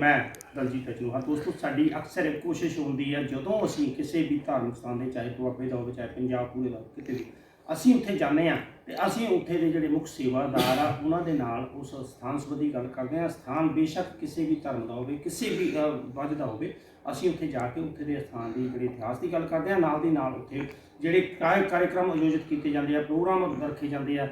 ਮੈਂ ਦਲਜੀਤ ਅਚੂਹਾ ਦੋਸਤੋ ਸਾਡੀ ਅਕਸਰ ਇਹ ਕੋਸ਼ਿਸ਼ ਹੁੰਦੀ ਹੈ ਜਦੋਂ ਅਸੀਂ ਕਿਸੇ ਵੀ ਧਾਰਮਿਕ ਸਥਾਨ ਦੇ ਚਾਹੇ ਦੁਆਬੇ ਦਾ ਹੋਵੇ ਚਾਹੇ ਪੰਜਾਬ ਪੂਰੇ ਦਾ ਹੋਵੇ, ਕਿਤੇ ਵੀ ਅਸੀਂ ਉੱਥੇ ਜਾਂਦੇ ਆ ਤੇ ਅਸੀਂ ਉੱਥੇ ਦੇ ਜਿਹੜੇ ਮੁੱਖ ਸੇਵਾਦਾਰ ਆ ਉਹਨਾਂ ਦੇ ਨਾਲ ਉਸ ਸਥਾਨ ਸੰਬੰਧੀ ਗੱਲ ਕਰਦੇ ਆ ਸਥਾਨ ਬੇਸ਼ੱਕ ਕਿਸੇ ਵੀ ਧਰਮ ਦਾ ਹੋਵੇ ਕਿਸੇ ਵੀ ਅ, ਦਾ ਹੋਵੇ ਅਸੀਂ ਉੱਥੇ ਜਾ ਕੇ ਉੱਥੇ ਦੇ ਸਥਾਨ ਦੀ ਜਿਹੜੇ ਇਤਿਹਾਸ ਦੀ ਗੱਲ ਕਰਦੇ ਆ ਨਾਲ ਦੀ ਨਾਲ ਉੱਥੇ ਜਿਹੜੇ ਕਾਰਜਕ੍ਰਮ ਆਯੋਜਿਤ ਕੀਤੇ ਜਾਂਦੇ ਆ ਪ੍ਰੋਗਰਾਮ ਰੱਖੇ ਜਾਂਦੇ ਆ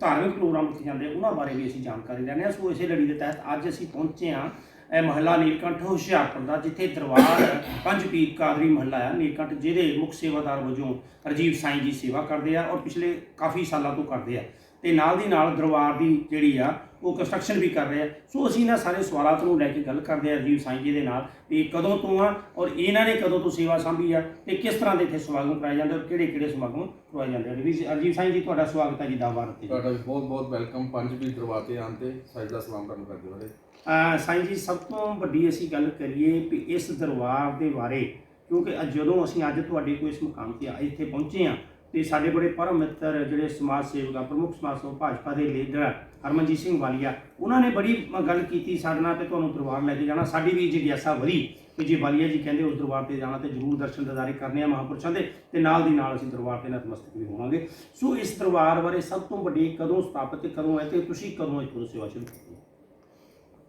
ਧਾਰਮਿਕ ਪ੍ਰੋਗਰਾਮ ਰੱਖੇ ਜਾਂਦੇ ਆ ਉਹਨਾਂ ਬਾਰੇ ਵੀ ਅਸੀਂ ਜਾਣਕਾਰੀ ਲੈਂਦੇ ਆ ਸੋ ਇਸੇ ਲੜੀ ਦੇ ਤਹਿਤ ਅੱਜ ਅਸੀਂ ਪਹੁੰਚੇ ਆ ਇਹ ਮਹੱਲਾ ਨੀਲਕੰਠ ਹੁਸ਼ਿਆਰਪੁਰ ਦਾ, ਜਿੱਥੇ ਦਰਬਾਰ ਪੰਜ ਪੀਰ ਕਾਦਰੀ ਮਹੱਲਾ ਆ ਨੀਲਕੰਠ, ਜਿਹਦੇ ਮੁੱਖ ਸੇਵਾਦਾਰ ਵਜੋਂ ਰਜੀਵ ਸਾਈਂ ਜੀ ਸੇਵਾ ਕਰਦੇ ਆ ਔਰ ਪਿਛਲੇ ਕਾਫੀ ਸਾਲਾਂ ਤੋਂ ਕਰਦੇ ਆ। ਤੇ ਨਾਲ ਦੀ ਨਾਲ ਦਰਬਾਰ ਦੀ ਜਿਹੜੀ ਆ ਉਹ ਕੰਸਟਰਕਸ਼ਨ ਵੀ ਕਰ ਰਹੇ ਆ। ਸੋ ਅਸੀਂ ਇਹਨਾਂ ਸਾਰੇ ਸਵਾਲਾਂ ਨੂੰ ਲੈ ਕੇ ਗੱਲ ਕਰਦੇ ਆ ਰਜੀਵ ਸਾਈਂ ਜੀ ਦੇ ਨਾਲ ਵੀ ਕਦੋਂ ਤੋਂ ਆ ਔਰ ਇਹਨਾਂ ਨੇ ਕਦੋਂ ਤੋਂ ਸੇਵਾ ਸੰਭੀ ਆ ਤੇ ਕਿਸ ਤਰ੍ਹਾਂ ਦੇ ਇੱਥੇ ਸਮਾਗਮ ਕਰਾਏ ਜਾਂਦੇ ਔਰ ਕਿਹੜੇ ਕਿਹੜੇ ਸਮਾਗਮ ਕਰਵਾਏ ਜਾਂਦੇ ਆ। ਰਜੀਵ ਰਜੀਵ ਸਾਈਂ ਜੀ ਤੁਹਾਡਾ ਸਵਾਗਤ ਹੈ ਜੀ ਦਾਵਾਰ ਤੇ। ਤੁਹਾਡਾ ਵੀ ਬਹੁਤ ਬਹੁਤ ਵੈਲਕਮ ਪੰਜ ਵੀ ਦਰਬਾਰ ਤੇ ਆਉਣ ਤੇ ਸਜਦਾ ਸਲਾਮ ਕਰਨ ਕਰਦੇ ਅਹ ਸਾਈਂ ਜੀ ਸਭ ਤੋਂ ਵੱਡੀ ਅਸੀਂ ਗੱਲ ਕਰੀਏ ਕਿ ਇਸ ਦਰਬਾਰ ਦੇ ਬਾਰੇ ਕਿਉਂਕਿ ਜਦੋਂ ਅਸੀਂ ਅੱਜ ਤੁਹਾਡੇ ਕੋਲ ਇਸ ਮੁਕਾਮ ਤੇ ਇੱਥੇ ਪਹੁੰਚੇ ਆ ਤੇ ਸਾਡੇ ਬੜੇ ਪਰਮ ਮਿੱਤਰ ਜਿਹੜੇ ਸਮਾਜ ਸੇਵਕ ਆ ਪ੍ਰਮੁੱਖ ਸਮਾਜ ਸੇਵਕ ਭਾਜਪਾ ਦੇ ਲੀਡਰ ਹਰਮਨਜੀਤ ਸਿੰਘ ਵਾਲੀਆ ਉਹਨਾਂ ਨੇ ਬੜੀ ਗੱਲ ਕੀਤੀ ਸਾਡੇ ਨਾਲ ਤੇ ਤੁਹਾਨੂੰ ਦਰਬਾਰ ਲੈ ਕੇ ਜਾਣਾ। ਸਾਡੀ ਵੀ ਜਿਗਿਆਸਾ ਵਧੀ ਕਿ ਜੇ ਵਾਲੀਆ ਜੀ ਕਹਿੰਦੇ ਉਸ ਦਰਬਾਰ ਤੇ ਜਾਣਾ ਤੇ ਜ਼ਰੂਰ ਦਰਸ਼ਨ ਦਿਦਾਰੇ ਕਰਨੇ ਆ ਮਹਾਂਪੁਰਸ਼ਾਂ ਦੇ ਤੇ ਨਾਲ ਦੀ ਨਾਲ ਅਸੀਂ ਦਰਬਾਰ ਤੇ ਨਤਮਸਤਕ ਵੀ ਹੋਵਾਂਗੇ। ਸੋ ਇਸ ਦਰਬਾਰ ਬਾਰੇ ਸਭ ਤੋਂ ਵੱਡੀ ਕਦੋਂ ਸਥਾਪਿਤ ਤੇ ਕਦੋਂ ਹੈ ਤੇ ਤੁਸੀਂ ਕਦੋਂ ਇੱਥੋਂ ਸੇਵਾ ਸ਼ੁਰੂ ਕੀਤੀ?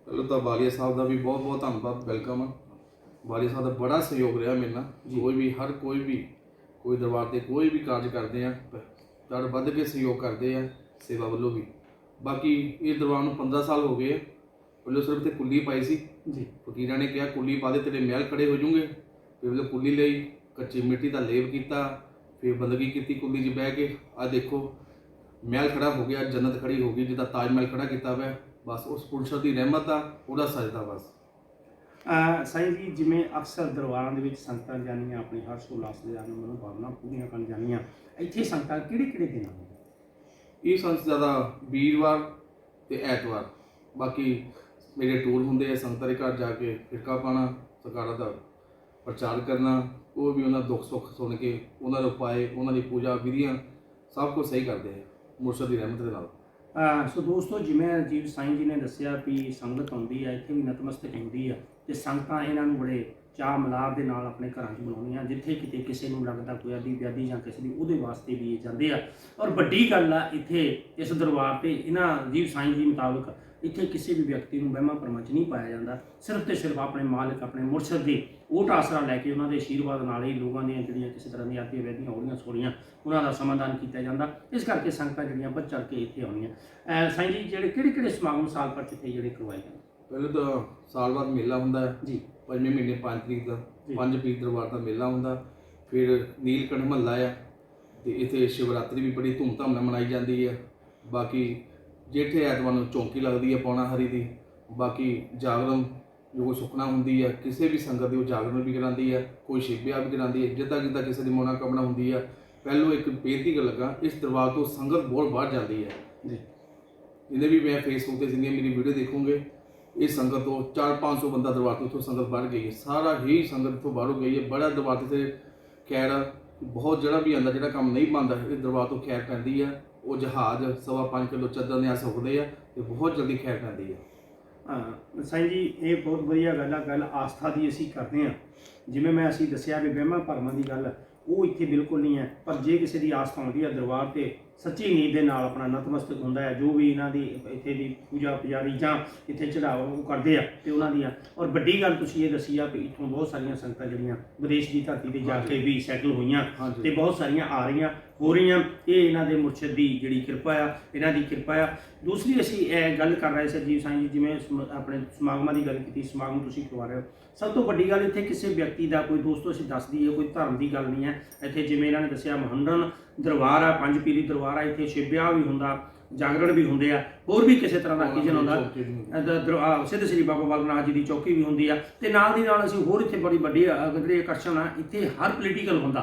ਪਹਿਲਾਂ ਤਾਂ ਵਾਲੀਆ ਸਾਹਿਬ ਦਾ ਵੀ ਬਹੁਤ ਬਹੁਤ ਧੰਨਵਾਦ ਵੈਲਕਮ ਵਾਲੀਆ ਸਾਹਿਬ ਦਾ ਬੜਾ ਸਹਿਯੋਗ ਰਿਹਾ ਮੇਰੇ ਨਾਲ। ਕੋਈ ਵੀ ਹਰ ਕੋਈ ਵੀ ਕੋਈ ਦਰਬਾਰ ਤੇ ਕੋਈ ਵੀ ਕਾਰਜ ਕਰਦੇ ਆ ਤੜ ਵੱਧ ਕੇ ਸਹਿਯੋਗ ਕਰਦੇ ਆ ਸੇਵਾ ਵੱਲੋਂ ਵੀ। ਬਾਕੀ ਇਹ ਦਰਬਾਰ ਨੂੰ 15 ਸਾਲ ਹੋ ਗਏ ਆ ਪਹਿਲਾਂ ਸਿਰਫ ਤੇ ਕੁੱਲੀ ਪਾਈ ਸੀ। ਜੀ। ਫਕੀਰਾਂ ਨੇ ਕਿਹਾ ਕੁੱਲੀ ਪਾ ਦੇ ਤੇਰੇ ਮਹਿਲ ਖੜੇ ਹੋ ਜਾਣਗੇ ਫਿਰ ਉਹ ਕੁੱਲੀ ਲਈ ਕੱਚੀ ਮਿੱਟੀ ਦਾ ਲੇਪ ਕੀਤਾ ਫਿਰ ਬੰਦਗੀ ਕੀਤੀ ਕੁੱਲੀ 'ਚ ਬਹਿ ਕੇ। ਆ ਦੇਖੋ ਮਹਿਲ ਖੜਾ ਹੋ ਗਿਆ ਜੰਨਤ ਖੜੀ ਹੋ ਗਈ ਜਿੱਦਾਂ ਤਾਜ ਮਹਿਲ ਖੜਾ ਕੀਤਾ ਹੋਇਆ। ਬਸ ਉਸ ਪੁਰਸ਼ ਦੀ ਰਹਿਮਤ ਆ ਉਹਦਾ ਸਜਦਾ ਬਸ। ਸਾਈਂ ਜੀ, ਜਿਵੇਂ ਅਕਸਰ ਦਰਬਾਰਾਂ ਦੇ ਵਿੱਚ ਸੰਗਤਾਂ ਜਾਣੀਆਂ ਆਪਣੇ ਹਰਸ਼ ਉਲਾਸ ਦੇ ਨਾਲ ਮਨੋਂ ਭਾਵਨਾ ਪੂਰੀਆਂ ਕਰਨ ਜਾਣੀਆਂ ਇੱਥੇ ਸੰਗਤਾਂ ਕਿਹੜੇ ਕਿਹੜੇ ਦਿਨ ਆਉਂਦੀਆਂ ਇਹ ਸੰਤ ਜ਼ਿਆਦਾ ਵੀਰਵਾਰ ਤੇ ਐਤਵਾਰ। ਬਾਕੀ ਮੇਰੇ ਟੂਰ ਹੁੰਦੇ ਆ ਸੰਤਾਂ ਦੇ ਘਰ ਜਾ ਕੇ ਫਿਰਕਾ ਪਾਣਾ ਸਰਕਾਰਾਂ ਦਾ ਪ੍ਰਚਾਰ ਕਰਨਾ, ਉਹ ਵੀ ਉਹਨਾਂ ਦੁੱਖ ਸੁੱਖ ਸੁਣ ਕੇ, ਉਹਨਾਂ ਦੇ ਉਪਾਏ, ਉਹਨਾਂ ਦੀ ਪੂਜਾ ਵਿਧੀਆਂ ਸਭ ਕੁਝ ਸਹੀ ਕਰਦੇ ਆ, ਮੁਰਸ਼ਦ ਦੀ ਰਹਿਮਤ ਦੇ ਨਾਲ। ਸੋ ਦੋਸਤੋ, ਜਿਵੇਂ ਅਜੀਬ ਸਾਈਂ ਜੀ ਨੇ ਦੱਸਿਆ ਵੀ ਸੰਗਤ ਆਉਂਦੀ ਆ, ਇੱਥੇ ਵੀ ਨਤਮਸਤਕ ਹੁੰਦੀ ਆ, ਤੇ ਸੰਗਤਾਂ ਇਹਨਾਂ ਨੂੰ ਬੜੇ ਚਾਹ ਮਲਾਰ ਦੇ ਨਾਲ ਆਪਣੇ ਘਰਾਂ 'ਚ ਬਣਾਉਂਦੀਆਂ ਜਿੱਥੇ ਕਿਤੇ ਕਿਸੇ ਨੂੰ ਲੱਗਦਾ ਕੋਈ ਆਦੀ ਵਿਆਦੀ ਜਾਂ ਕਿਸੇ ਦੀ ਉਹਦੇ ਵਾਸਤੇ ਵੀ ਇਹ ਜਾਂਦੇ ਆ। ਔਰ ਵੱਡੀ ਗੱਲ ਆ, ਇੱਥੇ ਇਸ ਦਰਬਾਰ ਤੇ ਇਹਨਾਂ ਅਜੀਬ ਸਾਈਂ ਜੀ ਮੁਤਾਬਕ ਇੱਥੇ ਕਿਸੇ ਵੀ ਵਿਅਕਤੀ ਨੂੰ ਵਹਿਮਾਂ ਭਰਮਾਂ 'ਚ ਨਹੀਂ ਪਾਇਆ ਜਾਂਦਾ। ਸਿਰਫ ਤੇ ਸਿਰਫ ਆਪਣੇ ਮਾਲਕ ਆਪਣੇ ਮੁਰਸ਼ਦ ਦੇ ਓਟ ਆਸਰਾ ਲੈ ਕੇ ਉਹਨਾਂ ਦੇ ਆਸ਼ੀਰਵਾਦ ਨਾਲ ਹੀ ਲੋਕਾਂ ਦੀਆਂ ਜਿਹੜੀਆਂ ਕਿਸੇ ਤਰ੍ਹਾਂ ਦੀਆਂ ਆਦੀਆਂ ਵੈਦੀਆਂ ਹੋੜੀਆਂ ਸੋੜੀਆਂ ਉਹਨਾਂ ਦਾ ਸਮਾਧਾਨ ਕੀਤਾ ਜਾਂਦਾ। ਇਸ ਕਰਕੇ ਸੰਗਤਾਂ ਜਿਹੜੀਆਂ ਵੱਧ ਚੜ੍ਹ ਕੇ ਇੱਥੇ ਆਉਂਦੀਆਂ। ਸਾਈਂ ਜੀ ਜਿਹੜੇ ਕਿਹੜੇ ਕਿਹੜੇ ਸਮਾਗਮ ਸਾਲ 'ਚ ਇੱਥੇ ਜਿਹੜੇ ਕਰਵਾਏ ਜਾਂਦੇ? ਪਹਿਲੇ ਤਾਂ ਸਾਲ ਬਾਅਦ ਮੇਲਾ ਹੁੰਦਾ ਹੈ। ਜੀ। ਪੰਜਵੇਂ ਮਹੀਨੇ 5 ਤਰੀਕ ਦਾ। ਪੰਜ ਪੀਰ ਦਰਬਾਰ ਦਾ ਮੇਲਾ ਹੁੰਦਾ। ਫਿਰ ਨੀਲਕੰਠ ਮਹੱਲਾ ਆ ਤੇ ਇੱਥੇ ਸ਼ਿਵਰਾਤਰੀ ਵੀ ਬੜੀ ਧੂਮਧਾਮ ਨਾਲ ਮਨਾਈ ਜਾਂਦੀ ਹੈ ਬਾਕੀ ਜੇਠੇ ਐਤਵਾਰ ਨੂੰ ਚੌਂਕੀ ਲੱਗਦੀ ਹੈ ਪੌਣਾ ਹਰੀ ਦੀ। ਬਾਕੀ ਜਾਗਰਣ ਜੋ ਕੋਈ ਸੁਖਨਾ ਹੁੰਦੀ ਹੈ ਕਿਸੇ ਵੀ ਸੰਗਤ ਦੀ ਉਹ ਜਾਗਰਣ ਵੀ ਕਰਾਉਂਦੀ ਹੈ ਕੋਈ ਸ਼ਿਵਿਆ ਵੀ ਕਰਾਉਂਦੀ ਹੈ ਜਿੱਦਾਂ ਜਿੱਦਾਂ ਕਿਸੇ ਦੀ ਮਨੋਕਾਮਨਾ ਹੁੰਦੀ ਹੈ ਪਹਿਲੋਂ ਇੱਕ ਬੇਨਤੀ ਕਰ ਲੱਗਾ ਇਸ ਦਰਬਾਰ ਤੋਂ ਸੰਗਤ ਬਹੁਤ ਬਾਹਰ ਜਾਂਦੀ ਹੈ। ਜੀ। ਜਿਹਨੇ ਵੀ ਮੈਂ ਫੇਸਬੁੱਕ ਤੇ ਜਿੰਨੀਆਂ ਮੇਰੀ ਵੀਡੀਓ ਦੇਖੋਗੇ ਇਹ ਸੰਗਤ ਤੋਂ 4-500 ਬੰਦਾ ਦਰਬਾਰ ਤੋਂ ਸੰਗਤ ਬਾਹਰ ਗਈ ਹੈ। ਸਾਰਾ ਹੀ ਸੰਗਤ ਇੱਥੋਂ ਬਾਹਰੋਂ ਗਈ ਹੈ। ਬੜਾ ਦਰਬਾਰ ਤੇ ਖੈਰ ਬਹੁਤ ਜਿਹੜਾ ਵੀ ਆਂਦਾ ਜਿਹੜਾ ਕੰਮ ਨਹੀਂ ਬਣਦਾ ਇਹ ਦਰਬਾਰ ਤੋਂ ਖੈਰ ਪੈਂਦੀ ਹੈ। ਉਹ ਜਹਾਜ਼ ਸਵਾ ਪੰਜ ਕਿਲੋ ਚੱਦਰ ਨੇ ਆ ਸੁੱਕਦੇ ਆ ਤੇ ਬਹੁਤ ਜਲਦੀ ਖੈਰ ਪੈਂਦੀ ਆ। ਹਾਂ, ਸਾਈਂ ਜੀ, ਇਹ ਬਹੁਤ ਵਧੀਆ ਗੱਲ ਆ, ਗੱਲ ਆਸਥਾ ਦੀ ਅਸੀਂ ਕਰਦੇ ਹਾਂ। ਜਿਵੇਂ ਮੈਂ ਅਸੀਂ ਦੱਸਿਆ ਵੀ ਵਹਿਮਾਂ ਭਰਮਾਂ ਦੀ ਗੱਲ, ਉਹ ਇੱਥੇ ਬਿਲਕੁਲ ਨਹੀਂ ਹੈ। ਪਰ ਜੇ ਕਿਸੇ ਦੀ ਆਸਥਾ ਹੁੰਦੀ ਆ ਦਰਬਾਰ ਤੇ ਸੱਚੀ ਨੀਤ ਦੇ ਨਾਲ ਆਪਣਾ ਨਤਮਸਤਕ ਹੁੰਦਾ ਹੈ ਜੋ ਵੀ ਇਹਨਾਂ ਦੀ ਇੱਥੇ ਦੀ ਪੂਜਾ ਪੁਜਾਰੀ ਜਾਂ ਇੱਥੇ ਚੜਾਵਾ ਉਹ ਕਰਦੇ ਆ ਤੇ ਉਹਨਾਂ ਦੀਆਂ। ਔਰ ਵੱਡੀ ਗੱਲ ਤੁਸੀਂ ਇਹ ਦੱਸੀ ਆ ਵੀ ਇੱਥੋਂ ਬਹੁਤ ਸਾਰੀਆਂ ਸੰਗਤਾਂ ਜਿਹੜੀਆਂ ਵਿਦੇਸ਼ ਦੀ ਧਰਤੀ ਤੇ ਜਾ ਕੇ ਵੀ ਸੈਟਲ ਹੋਈਆਂ ਤੇ ਬਹੁਤ ਸਾਰੀਆਂ ਆ ਰਹੀਆਂ ਹੋ ਰਹੀਆਂ। ਇਹ ਇਹਨਾਂ ਦੇ ਮੁਰਸ਼ਿਦ ਦੀ ਜਿਹੜੀ ਕਿਰਪਾ ਆ ਇਹਨਾਂ ਦੀ ਕਿਰਪਾ ਆ। ਦੂਸਰੀ ਅਸੀਂ ਇਹ ਗੱਲ ਕਰ ਰਹੇ ਸੀ ਜੀ ਸਾਈਂ ਜੀ ਜਿਵੇਂ ਆਪਣੇ ਸਮਾਗਮਾਂ ਦੀ ਗੱਲ ਕੀਤੀ ਸਮਾਗਮ ਤੁਸੀਂ ਕਰਵਾ ਰਹੇ ਹੋ। ਸਭ ਤੋਂ ਵੱਡੀ ਗੱਲ ਇੱਥੇ ਕਿਸੇ ਵਿਅਕਤੀ ਦਾ ਕੋਈ ਦੋਸਤੋ ਅਸੀਂ ਦੱਸ ਦਈਏ ਕੋਈ ਧਰਮ ਦੀ ਗੱਲ ਨਹੀਂ ਹੈ। ਇੱਥੇ ਜਿਵੇਂ ਇਹਨਾਂ ਨੇ ਦੱਸਿਆ ਮਹੰਡਨ ਦਰਬਾਰ ਆ ਪੰਜ ਪੀਰੀ ਦਰਬਾਰ ਆ ਇੱਥੇ ਸ਼ਿਵਿਆਹ ਵੀ ਹੁੰਦਾ ਜਾਗਰਣ ਵੀ ਹੁੰਦੇ ਆ ਹੋਰ ਵੀ ਕਿਸੇ ਤਰ੍ਹਾਂ ਦਾ ਕੀਜਨ ਹੁੰਦਾ। ਸਿੱਧ ਸ੍ਰੀ ਬਾਬਾ ਬਾਲਕਨਾਥ ਜੀ ਦੀ ਚੌਕੀ ਵੀ ਹੁੰਦੀ ਆ ਤੇ ਨਾਲ ਦੀ ਨਾਲ ਅਸੀਂ ਹੋਰ ਇੱਥੇ ਬੜੀ ਵੱਡੀ ਜਿਹੜੀ ਆਕਰਸ਼ਣ ਆ ਇੱਥੇ ਹਰ ਪੋਲੀਟੀਕਲ ਹੁੰਦਾ।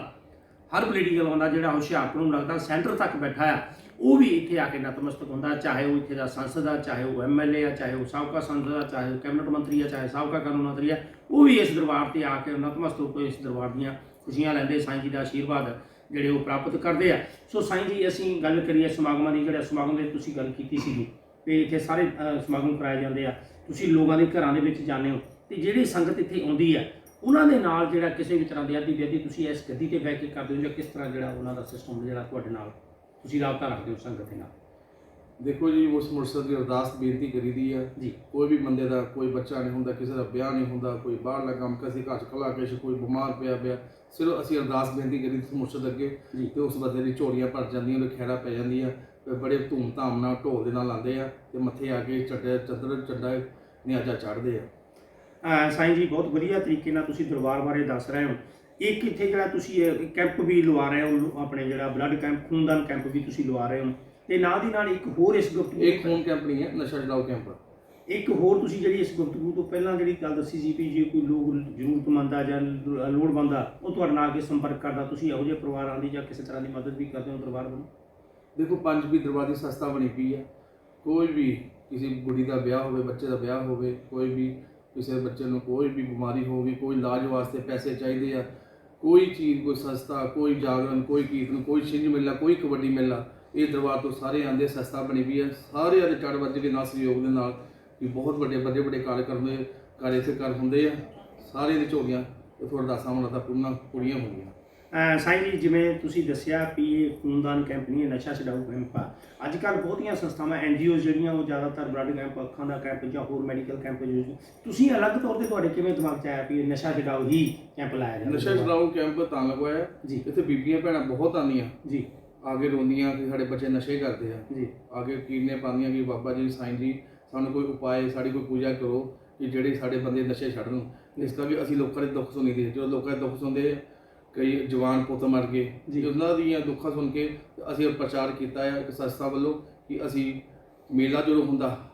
ਹਰ ਪੋਲੀਟੀਕਲ ਬੰਦਾ ਜਿਹੜਾ ਹੁਸ਼ਿਆਰਪੁਰ ਨੂੰ ਲੱਗਦਾ ਸੈਂਟਰ ਤੱਕ ਬੈਠਾ ਆ ਉਹ ਵੀ ਇੱਥੇ ਆ ਕੇ ਨਤਮਸਤਕ ਹੁੰਦਾ ਚਾਹੇ ਉਹ ਇੱਥੇ ਦਾ ਸੰਸਦ ਆ ਚਾਹੇ ਉਹ ਐਮਐਲਏ ਆ ਚਾਹੇ ਉਹ ਸਾਬਕਾ ਸੰਸਦ ਆ ਚਾਹੇ ਉਹ ਕੈਬਨਿਟ ਮੰਤਰੀ ਆ ਚਾਹੇ ਸਾਬਕਾ ਕਾਨੂੰਨ ਮੰਤਰੀ ਆ ਉਹ ਵੀ ਇਸ ਦਰਬਾਰ ਤੇ ਆ ਕੇ ਨਤਮਸਤਕ ਹੋ ਕੇ ਇਸ ਦਰਬਾਰ ਦੀਆਂ ਖੁਸ਼ੀਆਂ ਲੈਂਦੇ ਸਾਈਂ ਜੀ ਦਾ ਆਸ਼ੀਰਵਾਦ। ਜਿਹੜੇ ਉਹ ਪ੍ਰਾਪਤ ਕਰਦੇ ਆ। ਸੋ ਸਾਈਂ ਜੀ, ਅਸੀਂ ਗੱਲ ਕਰੀਏ ਸਮਾਗਮਾਂ ਦੀ, ਜਿਹੜਾ ਸਮਾਗਮ ਦੇ ਤੁਸੀਂ ਗੱਲ ਕੀਤੀ ਸੀਗੀ, ਤੇ ਇੱਥੇ ਸਾਰੇ ਸਮਾਗਮ ਕਰਾਏ ਜਾਂਦੇ ਆ। ਤੁਸੀਂ ਲੋਕਾਂ ਦੇ ਘਰਾਂ ਦੇ ਵਿੱਚ ਜਾਂਦੇ ਹੋ, ਤੇ ਜਿਹੜੀ ਸੰਗਤ ਇੱਥੇ ਆਉਂਦੀ ਆ, ਉਹਨਾਂ ਦੇ ਨਾਲ ਜਿਹੜਾ ਕਿਸੇ ਵੀ ਤਰ੍ਹਾਂ ਦੀ ਆਦੀ ਬੇਦੀ ਤੁਸੀਂ ਇਸ ਗੱਦੀ ਤੇ ਬਹਿ ਕੇ ਕਰਦੇ ਹੋ, ਜਾਂ ਕਿਸ ਤਰ੍ਹਾਂ ਜਿਹੜਾ ਉਹਨਾਂ ਦਾ ਸਿਸਟਮ ਜਿਹੜਾ ਤੁਹਾਡੇ ਨਾਲ ਤੁਸੀਂ ਰਾਬਤਾ ਰੱਖਦੇ ਹੋ ਸੰਗਤ ਦੇ ਨਾਲ? ਦੇਖੋ ਜੀ ਉਸ ਮੁਰਸ਼ਦ ਦੀ ਅਰਦਾਸ ਬੇਨਤੀ ਕਰੀਦੀ ਆ। ਜੀ। ਕੋਈ ਵੀ ਬੰਦੇ ਦਾ ਕੋਈ ਬੱਚਾ ਨਹੀਂ ਹੁੰਦਾ ਕਿਸੇ ਦਾ ਵਿਆਹ ਨਹੀਂ ਹੁੰਦਾ ਕੋਈ ਬਾਹਰਲਾ ਕੰਮ ਕਿਸੇ ਘਰ ਚ ਕਲਾ ਕੇਸ਼ ਕੋਈ ਬਿਮਾਰ ਪਿਆ ਪਿਆ ਸਿਰਫ ਅਸੀਂ ਅਰਦਾਸ ਬੇਨਤੀ ਕਰੀ ਉਸ ਮੁਰਸ਼ਦ ਅੱਗੇ। ਤੇ ਉਸ ਬੰਦੇ ਦੀ ਝੋਲੀਆਂ ਭਰ ਜਾਂਦੀਆਂ ਉਹਦੇ ਖੈੜਾ ਪੈ ਜਾਂਦੀਆਂ ਤੇ ਬੜੇ ਧੂਮ ਧਾਮ ਨਾਲ ਢੋਲ ਦੇ ਨਾਲ ਆਉਂਦੇ ਆ ਤੇ ਮੱਥੇ ਆ ਕੇ ਚੱਡੇ ਚੱਦਰ ਚੱਡਾ ਨਿਆਜਾ ਚੜ੍ਹਦੇ ਆ। ਸਾਈਂ ਜੀ ਬਹੁਤ ਵਧੀਆ ਤਰੀਕੇ ਨਾਲ ਤੁਸੀਂ ਦਰਬਾਰ ਬਾਰੇ ਦੱਸ ਰਹੇ ਹੋ। ਇੱਕ ਇੱਥੇ ਜਿਹੜਾ ਤੁਸੀਂ ਇਹ ਕੈਂਪ ਵੀ ਲਵਾ ਰਹੇ ਹੋ ਆਪਣੇ ਜਿਹੜਾ ਬਲੱਡ ਕੈਂਪ ਖੂਨਦਾਨ ਕੈਂਪ ਵੀ ਤੁਸੀਂ ਲਵਾ ਰਹੇ ਹੋ। ਤੇ ਨਾਲ ਦੀ ਨਾਲ ਇੱਕ ਹੋਰ ਇਸ ਗੁਪਤਗੂ ਇਹ ਖੂਨ ਕੈਂਪ ਨਹੀਂ ਹੈ ਨਸ਼ਾ ਛਡਾਓ ਕੈਂਪ ਆ। ਇੱਕ ਹੋਰ ਤੁਸੀਂ ਜਿਹੜੀ ਇਸ ਗੁਪਤਗੂ ਤੋਂ ਪਹਿਲਾਂ ਜਿਹੜੀ ਗੱਲ ਦੱਸੀ ਸੀ ਵੀ ਜੇ ਕੋਈ ਲੋਕ ਜ਼ਰੂਰਤਮੰਦ ਆ ਜਾਂ ਲੋ- ਲੋੜਵੰਦ ਆ ਉਹ ਤੁਹਾਡੇ ਨਾਲ ਆ ਕੇ ਸੰਪਰਕ ਕਰਦਾ ਤੁਸੀਂ ਇਹੋ ਜਿਹੇ ਪਰਿਵਾਰਾਂ ਦੀ ਜਾਂ ਕਿਸੇ ਤਰ੍ਹਾਂ ਦੀ ਮਦਦ ਵੀ ਕਰਦੇ ਹੋ ਦਰਬਾਰ ਵੱਲੋਂ ਦੇਖੋ ਪੰਜ ਵੀ ਦਰਬਾਰ ਦੀ ਸੰਸਥਾ ਬਣੀ ਪਈ ਹੈ ਕੋਈ ਵੀ ਕਿਸੇ ਗੁੜੀ ਦਾ ਵਿਆਹ ਹੋਵੇ ਬੱਚੇ ਦਾ ਵਿਆਹ ਹੋਵੇ ਕੋਈ ਵੀ ਕਿਸੇ ਬੱਚੇ ਨੂੰ ਕੋਈ ਵੀ ਬਿਮਾਰੀ ਹੋਵੇ ਕੋਈ ਇਲਾਜ ਵਾਸਤੇ ਪੈਸੇ ਚਾਹੀਦੇ ਆ ਕੋਈ ਚੀਜ਼ ਕੋਈ ਸੰਸਥਾ ਕੋਈ ਜਾਗਰਣ ਕੋਈ ਕੀਰਤਨ ਕੋਈ ਛਿੰਝ ਮੇਲਾ ਕੋਈ ਕਬੱਡੀ ਮੇਲਾ ਇਹ ਦਰਬਾਰ ਤੋਂ ਸਾਰੇ ਆਂਦੇ ਸੰਸਥਾ ਬਣੀ ਪਈ ਹੈ। ਸਾਰੇ ਦੇ ਚੜ ਵੱਜ ਕੇ ਨਾਲ ਸਹਿਯੋਗ ਦੇ ਨਾਲ ਵੀ ਬਹੁਤ ਵੱਡੇ ਵੱਡੇ ਵੱਡੇ ਕਾਰਜਕਰਮ ਦੇ ਕਾਰਜ ਇੱਥੇ ਕਰ ਹੁੰਦੇ ਆ। ਸਾਰੇ ਦੇ ਝੋਲੀਆਂ ਤੇ ਤੁਹਾਡਾ ਦਾਸਾਂ ਮਨ ਦਾ ਪੂਰਨਾ ਕੁੜੀਆਂ ਅਹ ਸਾਈਂ ਜੀ ਜਿਵੇਂ ਤੁਸੀਂ ਦੱਸਿਆ ਵੀ ਇਹ ਖੂਨਦਾਨ ਕੈਂਪ ਨਹੀਂ ਹੈ ਨਸ਼ਾ ਛਡਾਊ ਕੈਂਪ ਆ। ਅੱਜ ਕੱਲ ਬਹੁਤੀਆਂ ਸੰਸਥਾਵਾਂ ਐਨਜੀਓ ਜਿਹੜੀਆਂ ਉਹ ਜ਼ਿਆਦਾਤਰ ਬਲੱਡ ਕੈਂਪ ਅੱਖਾਂ ਦਾ ਕੈਂਪ ਜਾਂ ਹੋਰ ਮੈਡੀਕਲ ਕੈਂਪ ਯੂਜ਼ ਤੁਸੀਂ ਅਲੱਗ ਤੌਰ ਤੇ ਤੁਹਾਡੇ ਕਿਵੇਂ ਦਿਮਾਗ 'ਚ ਆਇਆ ਵੀ ਇਹ ਨਸ਼ਾ ਛਡਾਊ ਹੀ ਕੈਂਪ ਲਾਇਆ ਜਾਵੇ? ਨਸ਼ਾ ਛਡਾਊ ਕੈਂਪ ਤਾਂ ਲਗਵਾਇਆ ਜੀ। ਇੱਥੇ ਬੀਬੀਆਂ ਭੈਣਾਂ ਬਹੁਤ ਆਉਂਦੀਆਂ। ਜੀ। ਆਗੇ ਰੋਂਦੀਆਂ ਕਿ ਸਾਡੇ ਬੱਚੇ ਨਸ਼ੇ ਕਰਦੇ ਆ। ਜੀ। ਆਗੇ ਕੀਰਨੇ ਪਾਉਂਦੀਆਂ ਕਿ ਬਾਬਾ ਜੀ ਸਾਈਂ ਜੀ ਸਾਨੂੰ ਕੋਈ ਉਪਾਏ ਸਾਡੀ ਕੋਈ ਪੂਜਾ ਕਰੋ ਕਿ ਜਿਹੜੇ ਸਾਡੇ ਬੰਦੇ ਨਸ਼ੇ ਛੱਡਣ ਇਸ ਦਾ ਵੀ ਅਸੀਂ ਲੋਕਾਂ ਦੇ ਦੁੱਖ ਸੁਣੀਦੇ ਜਦੋਂ ਲੋਕਾਂ ਦੇ ਦੁੱਖ ਸੁਣਦੇ ਕਈ ਜਵਾਨ ਪੁੱਤ ਮਰ ਗਏ। ਜੀ। ਉਹਨਾਂ ਦੀਆਂ ਦੁੱਖਾਂ ਸੁਣ ਕੇ ਅਸੀਂ ਪ੍ਰਚਾਰ ਕੀਤਾ ਹੈ ਇੱਕ ਸੰਸਥਾ ਵੱਲੋਂ ਕਿ ਅਸੀਂ ਮੇਲਾ ਜਦੋਂ ਹੁੰਦਾ।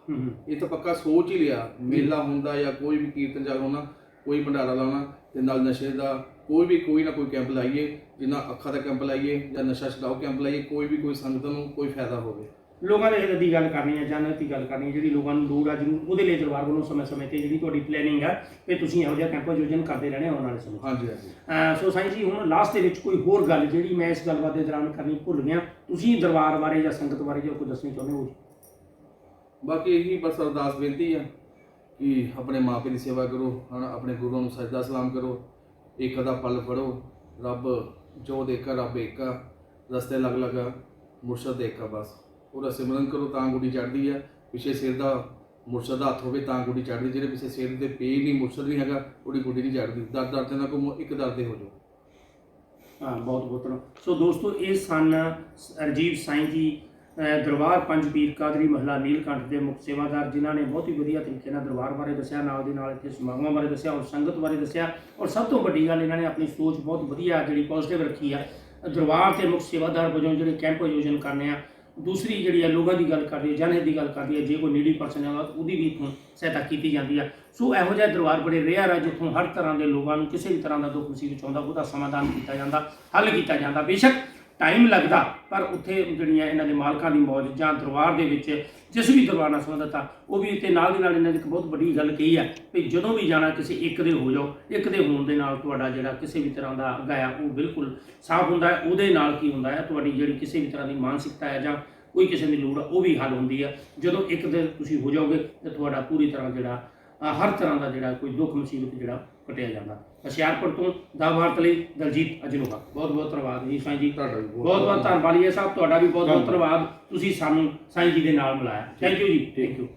ਇਹ ਤਾਂ ਪੱਕਾ ਸੋਚ ਹੀ ਲਿਆ। ਮੇਲਾ ਹੁੰਦਾ ਜਾਂ ਕੋਈ ਵੀ ਕੀਰਤਨ ਜਾਗਾਉਣਾ ਕੋਈ ਭੰਡਾਰਾ ਲਾਉਣਾ ਤੇ ਨਾਲ ਨਸ਼ੇ ਦਾ ਕੋਈ ਵੀ ਕੋਈ ਨਾ ਕੋਈ ਕੈਂਪ ਲਾਈਏ ਜਿੰਨਾ ਅੱਖਾਂ ਦਾ ਕੈਂਪ ਲਾਈਏ ਜਾਂ ਨਸ਼ਾ ਛਡਾਓ ਕੈਂਪ ਲਾਈਏ ਕੋਈ ਵੀ ਕੋਈ ਸੰਗਤ ਨੂੰ ਕੋਈ ਫਾਇਦਾ ਹੋਵੇ। ਲੋਕਾਂ ਦੇ ਹਿੱਤ ਦੀ ਗੱਲ ਕਰਨੀ ਹੈ ਜਨਤ ਦੀ ਗੱਲ ਕਰਨੀ ਹੈ ਜਿਹੜੀ ਲੋਕਾਂ ਨੂੰ ਲੋੜ ਆ ਜ਼ਰੂਰ ਉਹਦੇ ਲਈ ਦਰਬਾਰ ਵੱਲੋਂ ਸਮੇਂ-ਸਮੇਂ ਤੇ ਜਿਹੜੀ ਤੁਹਾਡੀ ਪਲੈਨਿੰਗ ਆ ਕਿ ਤੁਸੀਂ ਇਹੋ ਜਿਹਾ ਕੈਂਪ ਆਯੋਜਨ ਕਰਦੇ ਰਹਿਣੇ ਆਉਣ ਵਾਲੇ ਸਮੇਂ। ਹਾਂਜੀ ਹਾਂਜੀ। ਸੋ ਸਾਈਂ ਜੀ ਹੁਣ ਲਾਸਟ ਦੇ ਵਿੱਚ ਕੋਈ ਹੋਰ ਗੱਲ ਜਿਹੜੀ ਮੈਂ ਇਸ ਗੱਲਬਾਤ ਦੇ ਦੌਰਾਨ ਕਰਨੀ ਭੁੱਲ ਗਿਆ ਤੁਸੀਂ ਦਰਬਾਰ ਬਾਰੇ ਜਾਂ ਸੰਗਤ ਬਾਰੇ ਜੋ ਕੁਝ ਦੱਸਣੀ ਚਾਹੁੰਦੇ ਹੋ ਬਾਕੀ ਇਹੀ ਬਸ ਅਰਦਾਸ ਬੇਨਤੀ ਆ। ਕਿ ਆਪਣੇ ਮਾਪੇ ਦੀ ਸੇਵਾ ਕਰੋ, ਹਨਾ, ਆਪਣੇ ਗੁਰੂਆਂ ਨੂੰ ਸਜਦਾ ਸਲਾਮ ਕਰੋ ਇੱਕ ਦਾ ਫਲ ਫੜੋ, ਰੱਬ ਜੋ ਦੇਖਾ, ਰੱਬ ਏਕਾ, ਰਸਤੇ ਲੱਗ ਲਗਾ, ਮੁਰਸ਼ਦ ਏਕਾ ਬਸ। ਉਹਦਾ ਸਿਮਰਨ ਕਰੋ, ਤਾਂ ਗੁੱਡੀ ਚੜ੍ਹਦੀ ਆ, ਪਿੱਛੇ ਸਿਰ ਦਾ ਮੁਰਸ਼ਦ ਦਾ ਹੱਥ ਹੋਵੇ, ਤਾਂ ਗੁੱਡੀ ਚੜਦੀ ਜਿਹੜੇ ਪਿੱਛੇ ਸਿਰ ਦੇ ਪੇ ਨਹੀਂ, ਮੁਰਸ਼ਦ ਨਹੀਂ ਹੈਗਾ, ਉਹਦੀ ਗੁੱਡੀ ਨਹੀਂ ਚੜ੍ਹਦੀ। ਦਰ ਦਰ ਤੇ ਨਾ ਕੋ ਇੱਕ ਦਰ ਦੇ ਹੋ ਜਾਓ। ਹਾਂ, ਬਹੁਤ ਬਹੁਤ ਧੰਨਵਾਦ। ਸੋ ਦੋਸਤੋ, ਇਹ ਸਨ ਰਜੀਵ ਸਾਈਂ ਜੀ ਦਰਬਾਰ ਪੰਜ ਪੀਰ ਕਾਦਰੀ ਮਹਲਾ ਨੀਲਕੰਠ ਦੇ ਮੁੱਖ ਸੇਵਾਦਾਰ ਜਿਨ੍ਹਾਂ ਨੇ ਬਹੁਤ ਹੀ ਵਧੀਆ ਤਰੀਕੇ ਨਾਲ ਦਰਬਾਰ ਬਾਰੇ ਦੱਸਿਆ, ਨਾਲ ਦੇ ਨਾਲ ਇੱਥੇ ਸਮਾਗਮਾਂ ਬਾਰੇ ਦੱਸਿਆ ਔਰ ਸੰਗਤ ਬਾਰੇ ਦੱਸਿਆ ਔਰ ਸਭ ਤੋਂ ਵੱਡੀ ਗੱਲ ਇਹਨਾਂ ਨੇ ਆਪਣੀ ਸੋਚ ਬਹੁਤ ਵਧੀਆ ਜਿਹੜੀ ਪੋਜ਼ਿਟਿਵ ਰੱਖੀ ਆ। ਦਰਬਾਰ ਤੇ ਮੁੱਖ ਸੇਵਾਦਾਰ ਵਜੋਂ ਜਿਹੜੇ ਕੈਂਪ ਆਯੋਜਨ ਕਰਨੇ ਆ, ਦੂਸਰੀ ਜਿਹੜੀ ਆ ਲੋਕਾਂ ਦੀ ਗੱਲ ਕਰਦੀ ਹੈ ਜਨਹਿਤ ਦੀ ਗੱਲ ਕਰਦੀ ਹੈ ਜੇ ਕੋਈ ਨੀਡੀ ਪਰਸਨ ਹੈ ਉਹਦੀ ਵੀ ਇੱਥੋਂ ਸਹਾਇਤਾ ਕੀਤੀ ਜਾਂਦੀ ਆ। ਸੋ ਇਹੋ ਜਿਹਾ ਦਰਬਾਰ ਬੜੇ ਰੇਅਰ ਆ, ਜਿੱਥੋਂ ਹਰ ਤਰ੍ਹਾਂ ਦੇ ਲੋਕਾਂ ਨੂੰ ਕਿਸੇ ਵੀ ਤਰ੍ਹਾਂ ਦਾ ਦੁੱਖ ਮੁਸੀਬਤ ਆਉਂਦਾ, ਉਹਦਾ ਸਮਾਧਾਨ ਕੀਤਾ ਜਾਂਦਾ, ਹੱਲ ਕੀਤਾ ਜਾਂਦਾ। ਬੇਸ਼ੱਕ ਟਾਈਮ ਲੱਗਦਾ, ਪਰ ਉੱਥੇ ਜਿਹੜੀਆਂ ਇਹਨਾਂ ਦੇ ਮਾਲਕਾਂ ਦੀ ਮੌਜ ਜਾਂ ਦਰਬਾਰ ਦੇ ਵਿੱਚ ਜਿਸ ਵੀ ਦਰਬਾਰ ਨਾਲ ਸੰਬੰਧਤ ਆ, ਉਹ ਵੀ ਤੇ ਨਾਲ ਦੀ ਨਾਲ ਇਹਨਾਂ ਦੀ ਇੱਕ ਬਹੁਤ ਵੱਡੀ ਗੱਲ ਕਹੀ ਆ ਕਿ ਜਦੋਂ ਵੀ ਜਾਣਾ ਕਿਸੇ ਇੱਕ ਦੇ ਹੋ ਜਾਓ, ਇੱਕ ਦੇ ਹੋਣ ਦੇ ਨਾਲ ਤੁਹਾਡਾ ਜਿਹੜਾ ਕਿਸੇ ਵੀ ਤਰ੍ਹਾਂ ਦਾ ਗਾਇਆ ਉਹ ਬਿਲਕੁਲ ਸਾਫ਼ ਹੁੰਦਾ ਹੈ, ਉਹਦੇ ਨਾਲ ਕੀ ਹੁੰਦਾ ਹੈ, ਤੁਹਾਡੀ ਜਿਹੜੀ ਕਿਸੇ ਵੀ ਤਰ੍ਹਾਂ ਦੀ ਮਾਨਸਿਕਤਾ ਹੈ ਜਾਂ ਕੋਈ ਕਿਸੇ ਦੀ ਲੋੜ ਉਹ ਵੀ ਹੱਲ ਹੁੰਦੀ ਆ। ਜਦੋਂ ਇੱਕ ਦਿਨ ਤੁਸੀਂ ਹੋ ਜਾਓਗੇ, ਤੇ ਤੁਹਾਡਾ ਪੂਰੀ ਤਰ੍ਹਾਂ ਜਿਹੜਾ ਹਰ ਤਰ੍ਹਾਂ ਦਾ ਜਿਹੜਾ ਕੋਈ ਦੁੱਖ ਮੁਸੀਬਤ ਜਿਹੜਾ ਕਟਿਆ ਜਾਂਦਾ। ਹੁਸ਼ਿਆਰਪੁਰ ਤੋਂ ਦਾ ਭਾਰਤ ਲਈ ਦਲਜੀਤ ਅਜਨੋਹਾ ਬਹੁਤ ਬਹੁਤ ਧੰਨਵਾਦ ਜੀ ਸਾਈਂ ਜੀ। ਤੁਹਾਡਾ ਬਹੁਤ ਬਹੁਤ ਧੰਨਵਾਦ। ਜੀ ਸਾਹਿਬ ਤੁਹਾਡਾ ਵੀ ਬਹੁਤ ਬਹੁਤ ਧੰਨਵਾਦ। ਤੁਸੀਂ ਸਾਨੂੰ ਸਾਈਂ ਜੀ ਦੇ ਨਾਲ ਮਿਲਾਇਆ। Thank you ji. Thank you.